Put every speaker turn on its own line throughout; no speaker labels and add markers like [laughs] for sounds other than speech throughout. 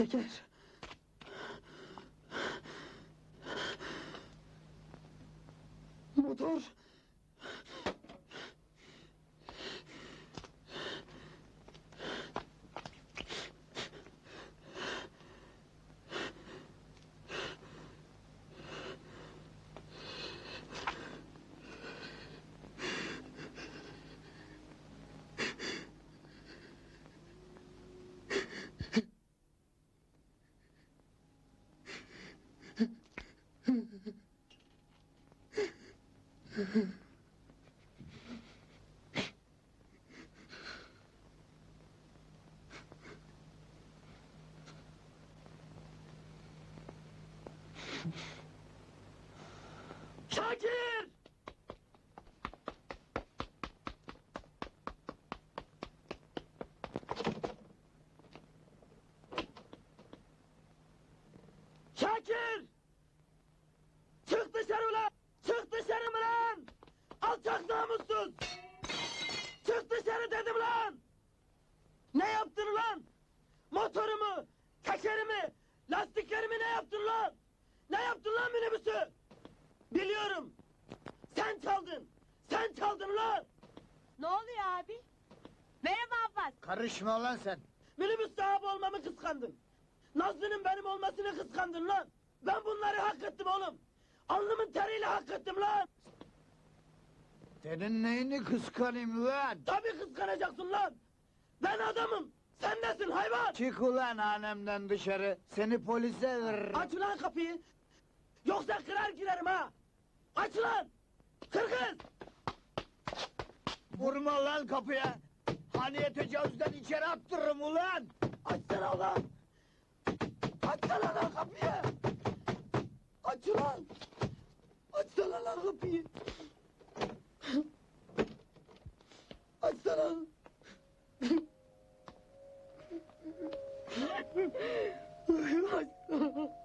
Teker. Motor. Şakir! Şakir! Çık dışarı ulan! Çık dışarı mı lan? Alçak namussuz! Çık dışarı dedim lan! Ne yaptın lan? Motorumu, tekerimi, lastiklerimi ne yaptın lan? Ne yaptın lan minibüsü? Biliyorum. Sen çaldın. Sen çaldın lan.
Ne oluyor abi? Merhaba Abbas.
Karışma lan sen.
Minibüs sahibi olmamı kıskandın. Nazlı'nın benim olmasını kıskandın lan. Ben bunları hak ettim oğlum. Alnımın teriyle hak ettim lan.
Senin neyini kıskanayım lan?
Tabii kıskanacaksın lan. Ben adamım. Sen nesin hayvan?
Çık ulan hanemden dışarı. Seni polise veririm.
Aç lan kapıyı. Yoksa kırar girerim ha. Aç lan. Kır kız.
Vurma lan kapıya. Haniye tecavüzden içeri attırırım ulan.
Açsana ulan! Açsana lan kapıyı! Aç ulan! Açsana lan kapıyı! Açsana! Açsana!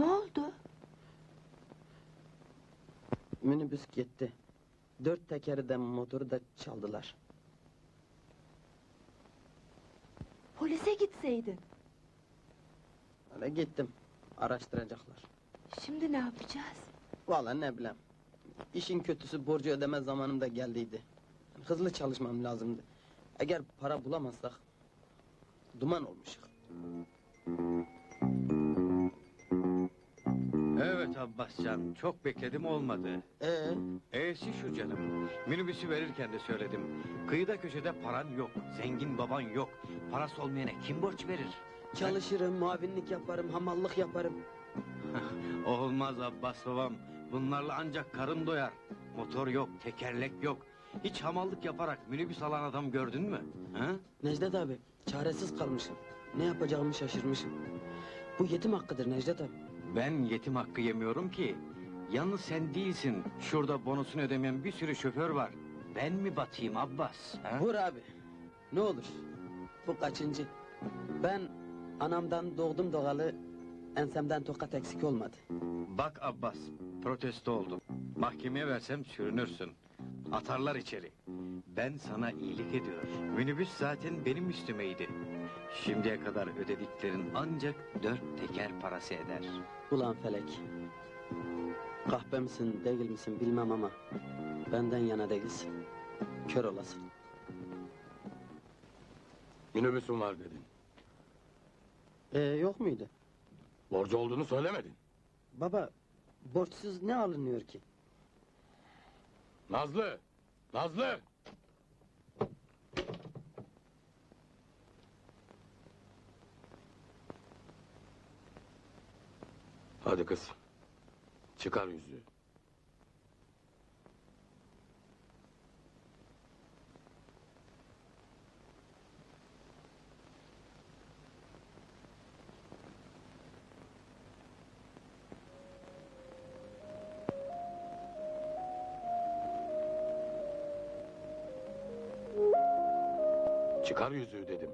Ne oldu?
Minibüs gitti. Dört tekeri de motoru da çaldılar.
Polise gitseydin.
Öyle gittim. Araştıracaklar.
Şimdi ne yapacağız?
Vallahi ne bileyim. İşin kötüsü borcu ödeme zamanım da geldiydi. Hızlı çalışmam lazımdı. Eğer para bulamazsak duman olmuşuk.
Evet Abbascan, çok bekledim olmadı.
Ee,
E'si şu canım, minibüsü verirken de söyledim. Kıyıda köşede paran yok, zengin baban yok. Parası olmayana kim borç verir?
çalışırım, muavinlik yaparım, hamallık yaparım. [laughs]
Olmaz Abbas babam, bunlarla ancak karın doyar. Motor yok, tekerlek yok. Hiç hamallık yaparak minibüs alan adam gördün mü? Ha?
Necdet abi, çaresiz kalmışım. Ne yapacağımı şaşırmışım. Bu yetim hakkıdır Necdet abi.
Ben yetim hakkı yemiyorum ki. Yalnız sen değilsin, şurada bonusunu ödemeyen bir sürü şoför var. Ben mi batayım Abbas? Ha?
Vur abi. Ne olur. Bu kaçıncı? Ben anamdan doğdum doğalı ensemden tokat eksik olmadı.
Bak Abbas, protesto oldum. Mahkemeye versem sürünürsün. Atarlar içeri. Ben sana iyilik ediyorum. Minibüs zaten benim üstümeydi. Şimdiye kadar ödediklerin ancak dört teker parası eder.
Ulan felek. Kahpe misin değil misin bilmem ama benden yana değilsin. Kör olasın.
Minibüsüm var dedin.
Ee, yok muydu?
Borcu olduğunu söylemedin.
baba borçsuz ne alınıyor ki?
Nazlı! Nazlı! Hadi kız. Çıkar yüzüğü. Çıkar yüzüğü dedim.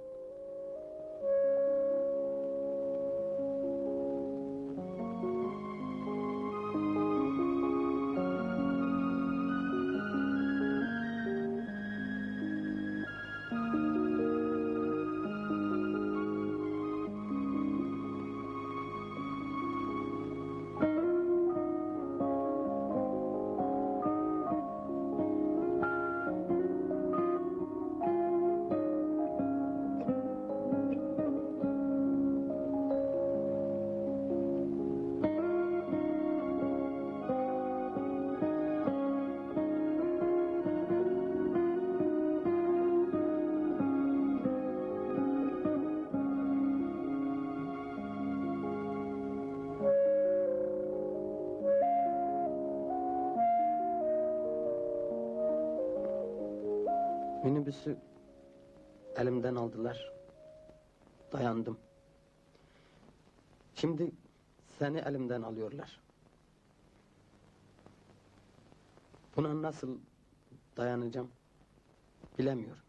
Minibüsü elimden aldılar. Dayandım. Şimdi seni elimden alıyorlar. Buna nasıl dayanacağım bilemiyorum.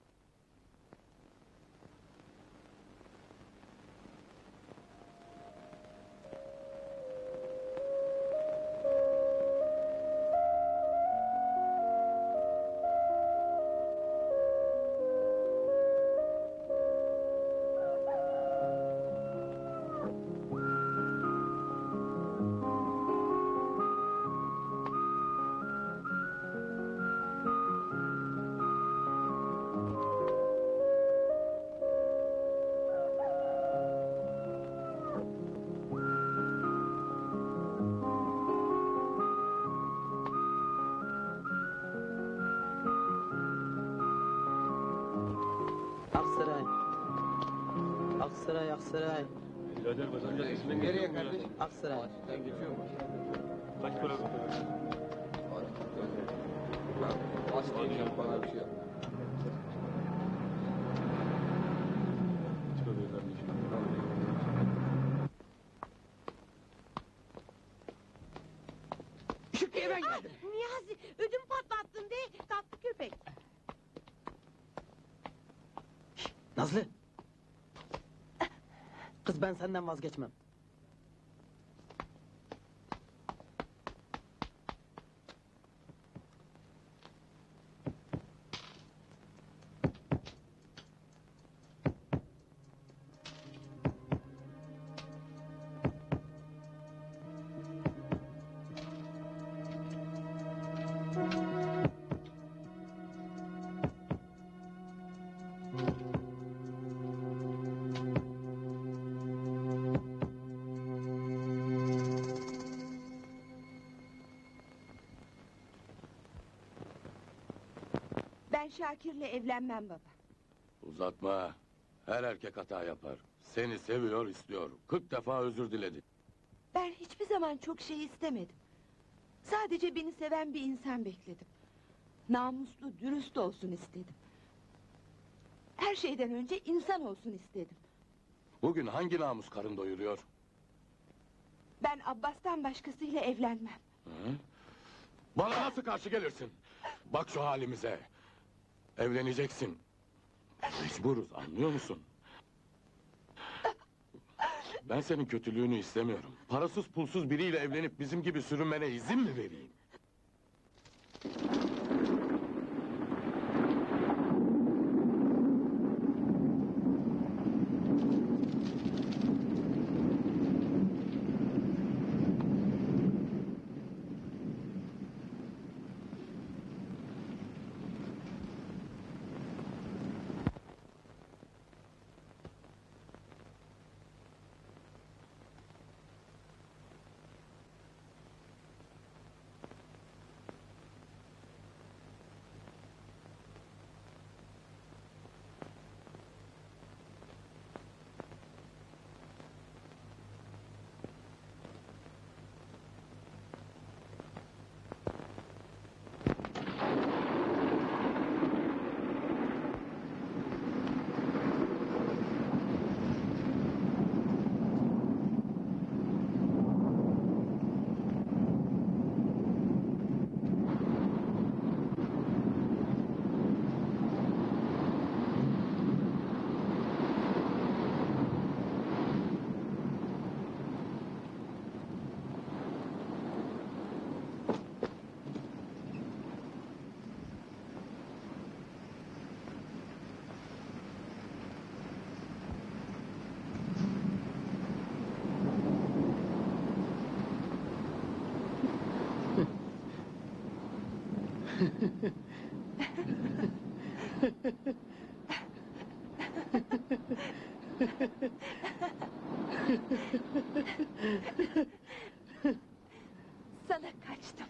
Aksaray, Aksaray.
Nereye kardeşim?
Aksaray.
Kaç para bu?
Aslan bana bir şey yap. Şükrü'ye ben geldim.
Niyazi ödüm patlattın de tatlı köpek.
Nazlı. Kız ben senden vazgeçmem.
Şakir'le evlenmem baba.
Uzatma. Her erkek hata yapar. Seni seviyor, istiyor. Kırk defa özür diledi.
Ben hiçbir zaman çok şey istemedim. Sadece beni seven bir insan bekledim. Namuslu, dürüst olsun istedim. Her şeyden önce insan olsun istedim.
Bugün hangi namus karın doyuruyor?
Ben Abbas'tan başkasıyla evlenmem.
Hı? Bana nasıl karşı gelirsin? Bak şu halimize. Evleneceksin. Mecburuz anlıyor musun? Ben senin kötülüğünü istemiyorum. Parasız pulsuz biriyle evlenip bizim gibi sürünmene izin mi vereyim?
Sana kaçtım.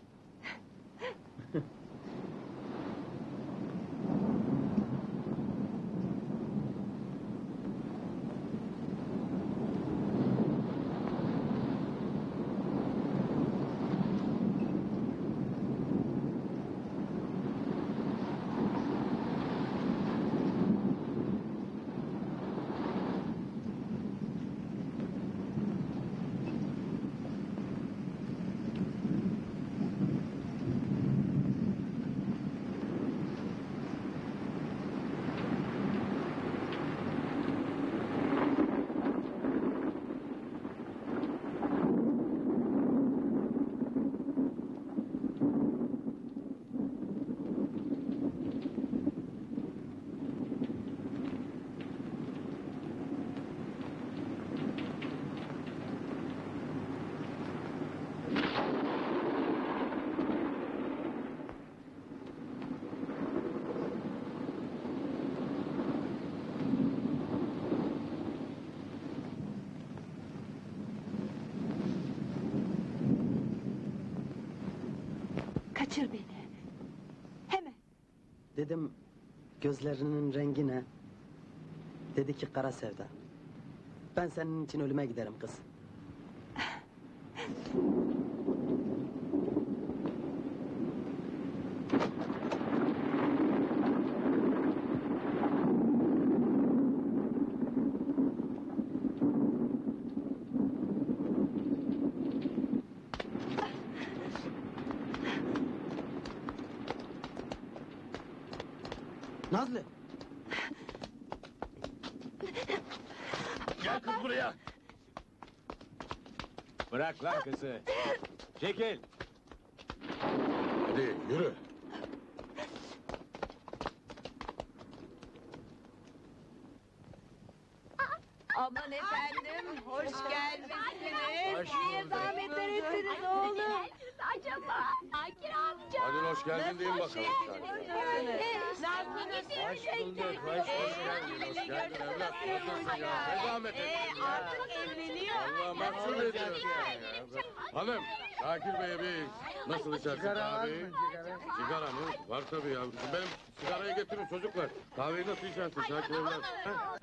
Kaçır beni. Hemen.
Dedim gözlerinin rengi ne? Dedi ki kara sevda. Ben senin için ölüme giderim kız. [laughs] Nazlı.
Gel kız buraya.
Bırak lan kızı. Çekil.
Hadi yürü.
Aman efendim, hoş gelmişsiniz.
Hoş
Niye
bulduk.
zahmetler ettiniz oğlum?
acaba? Akir amca.
Hadi hoş geldin deyin bakalım.
Hoş bulduk,
hoş geldin, hoş geldin evlat. Nasılsın ya? Ne zahmet ettin ya?
artık evleniyor.
Allah mahcup ediyorsun ya. Hanım, Şakir Bey'e bir nasıl içersin kahveyi? Sigara mı? Var tabii yavrucuğum. Benim sigarayı getirin çocuklar. Kahveyi nasıl içersin Şakir evlat? Ha?